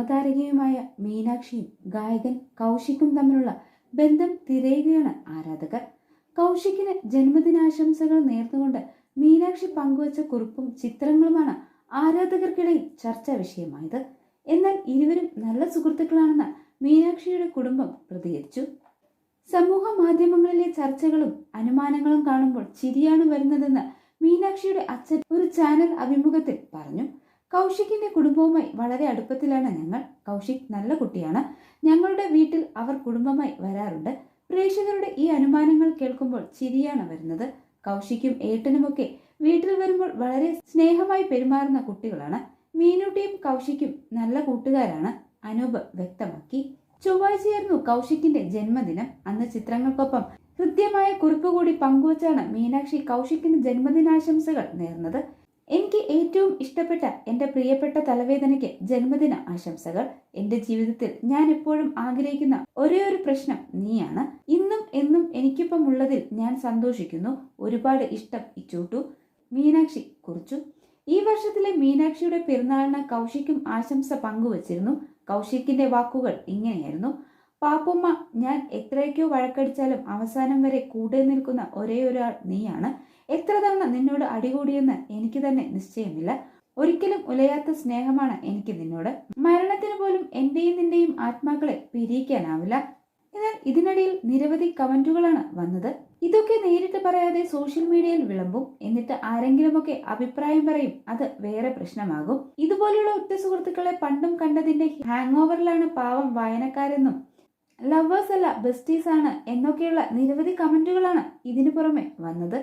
അവതാരകയുമായ മീനാക്ഷിയും ഗായകൻ കൗശിക്കും തമ്മിലുള്ള ബന്ധം തിരയുകയാണ് ആരാധകർ. കൗശിക്കിന് ജന്മദിനാശംസകൾ നേർന്നുകൊണ്ട് മീനാക്ഷി പങ്കുവച്ച കുറിപ്പും ചിത്രങ്ങളുമാണ് ആരാധകർക്കിടയിൽ ചർച്ചാ വിഷയമായത്. എന്നാൽ ഇരുവരും നല്ല സുഹൃത്തുക്കളാണെന്ന് മീനാക്ഷിയുടെ കുടുംബം പ്രതികരിച്ചു. സമൂഹ മാധ്യമങ്ങളിലെ ചർച്ചകളും അനുമാനങ്ങളും കാണുമ്പോൾ ചിരിയാണ് വരുന്നതെന്ന് മീനാക്ഷിയുടെ അച്ഛൻ ഒരു ചാനൽ അഭിമുഖത്തിൽ പറഞ്ഞു. കൗശിക്കിന്റെ കുടുംബവുമായി വളരെ അടുപ്പത്തിലാണ് ഞങ്ങൾ. കൗശിക് നല്ല കുട്ടിയാണ്. ഞങ്ങളുടെ വീട്ടിൽ അവർ കുടുംബമായി വരാറുണ്ട്. പ്രേക്ഷകരുടെ ഈ അനുമാനങ്ങൾ കേൾക്കുമ്പോൾ ചിരിയാണ് വരുന്നത്. കൗശിക്കും ഏട്ടനുമൊക്കെ വീട്ടിൽ വരുമ്പോൾ വളരെ സ്നേഹമായി പെരുമാറുന്ന കുട്ടികളാണ്. മീനുട്ടിയും കൗശിക്കും നല്ല കൂട്ടുകാരാണ്. അനൂപ് വ്യക്തമാക്കി. ചൊവ്വാഴ്ചയായിരുന്നു കൗശിക്കിന്റെ ജന്മദിനം. അന്ന് ചിത്രങ്ങൾക്കൊപ്പം ഹൃദ്യമായ കുറിപ്പ് കൂടി പങ്കുവച്ചാണ് മീനാക്ഷി കൗശിക്കിന് ജന്മദിനാശംസകൾ നേർന്നത്. എനിക്ക് ഏറ്റവും ഇഷ്ടപ്പെട്ട എന്റെ പ്രിയപ്പെട്ട തലവേദനയ്ക്ക് ജന്മദിന ആശംസകൾ. എന്റെ ജീവിതത്തിൽ ഞാൻ എപ്പോഴും ആഗ്രഹിക്കുന്ന ഒരേ ഒരു പ്രശ്നം നീയാണ്. ഇന്നും എന്നും എനിക്കൊപ്പം ഉള്ളതിൽ ഞാൻ സന്തോഷിക്കുന്നു. ഒരുപാട് ഇഷ്ടം ഇച്ചൂട്ടു. മീനാക്ഷി കുറിച്ചു. ഈ വർഷത്തിലെ മീനാക്ഷിയുടെ പിറന്നാളിന് കൗശിക്കും ആശംസ പങ്കുവച്ചിരുന്നു. കൗശിക്കിന്റെ വാക്കുകൾ ഇങ്ങനെയായിരുന്നു. പാപ്പുമ്മ ഞാൻ എത്രയൊക്കെയോ വഴക്കടിച്ചാലും അവസാനം വരെ കൂടെ നിൽക്കുന്ന ഒരേ ഒരാൾ നീയാണ്. എത്ര തവണ നിന്നോട് അടികൂടിയെന്ന് എനിക്ക് തന്നെ നിശ്ചയമില്ല. ഒരിക്കലും ഉലയാത്ത സ്നേഹമാണ് എനിക്ക് നിന്നോട്. മരണത്തിന് പോലും എന്റെയും നിന്റെയും ആത്മാക്കളെ പിരിയിക്കാനാവില്ല. എന്നാൽ ഇതിനിടയിൽ നിരവധി കമന്റുകളാണ് വന്നത്. ഇതൊക്കെ നേരിട്ട് പറയാതെ സോഷ്യൽ മീഡിയയിൽ വിളമ്പും എന്നിട്ട് ആരെങ്കിലുമൊക്കെ അഭിപ്രായം പറയും അത് വേറെ പ്രശ്നമാകും. ഇതുപോലെയുള്ള ഒറ്റ സുഹൃത്തുക്കളെ പണ്ടും കണ്ടതിന്റെ ഹാങ് ഓവറിലാണ് പാവം വായനക്കാരെന്നും ലവേഴ്സ് അല്ല ബെസ്റ്റീസ് ആണ് എന്നൊക്കെയുള്ള നിരവധി കമന്റുകളാണ് ഇതിനു പുറമെ വന്നത്.